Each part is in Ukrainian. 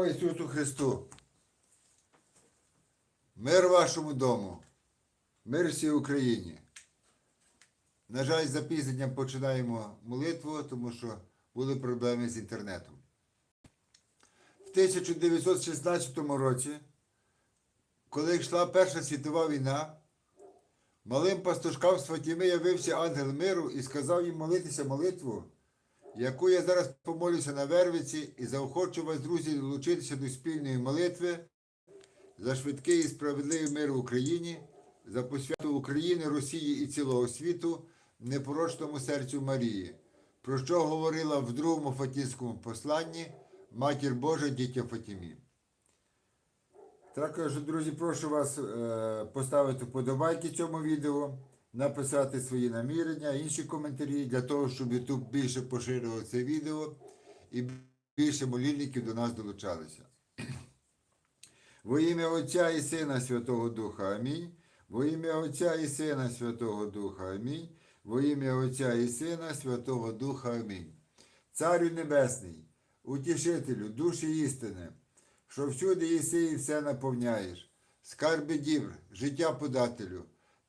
Слава Ісусу Христу! Мир вашому дому, мир всій Україні. На жаль, з запізненням починаємо молитву, тому що були проблеми з інтернетом. В 1916 році, коли йшла Перша світова війна, малим пастушкам з Фатіми явився ангел миру і сказав їм молитися молитву, яку я зараз помолюся на Вервиці і заохочу вас, друзі, долучитися до спільної молитви за швидкий і справедливий мир в Україні, за посвяту України, Росії і цілого світу, непорочному серцю Марії, про що говорила в другому Фатінському посланні Матір Божа дітям Фатімі. Також, друзі, прошу вас е, поставити вподобайки цьому відео, написати свої намірення, інші коментарі для того, щоб YouTube більше поширював це відео і більше молільників до нас долучалися. Во ім'я Отця і Сина Святого Духа Амінь. Во ім'я Отця і Сина Святого Духа Амінь. Во ім'я Отця і Сина Святого Духа Амінь. Царю Небесний, утішителю, душі істини, що всюди єси і все наповняєш, скарби дівр, життя подателю,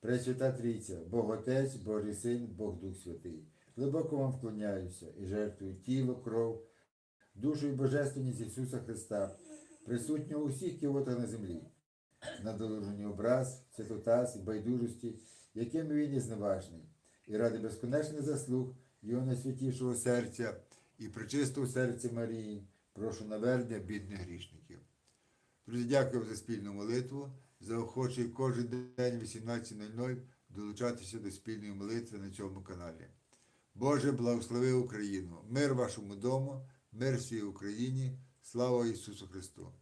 Пресвята Трійця, Бог Отець, Божий Син, Бог Дух Святий. Глибоко вам вклоняюся і жертвую тіло, кров, душу і божественність Ісуса Христа, присутнього у всіх кіотах на землі, надолужені образ, святотас і байдужості, якими він є зневажний, і ради безконечних заслуг Його найсвятішого серця і причистого серця Марії, прошу навернення бідних грішників. Друзі, дякую за спільну молитву. Заохочую кожен день в 18.00 долучатися до спільної молитви на цьому каналі. Боже, благослови Україну, мир вашому дому, мир всій Україні, слава Ісусу Христу!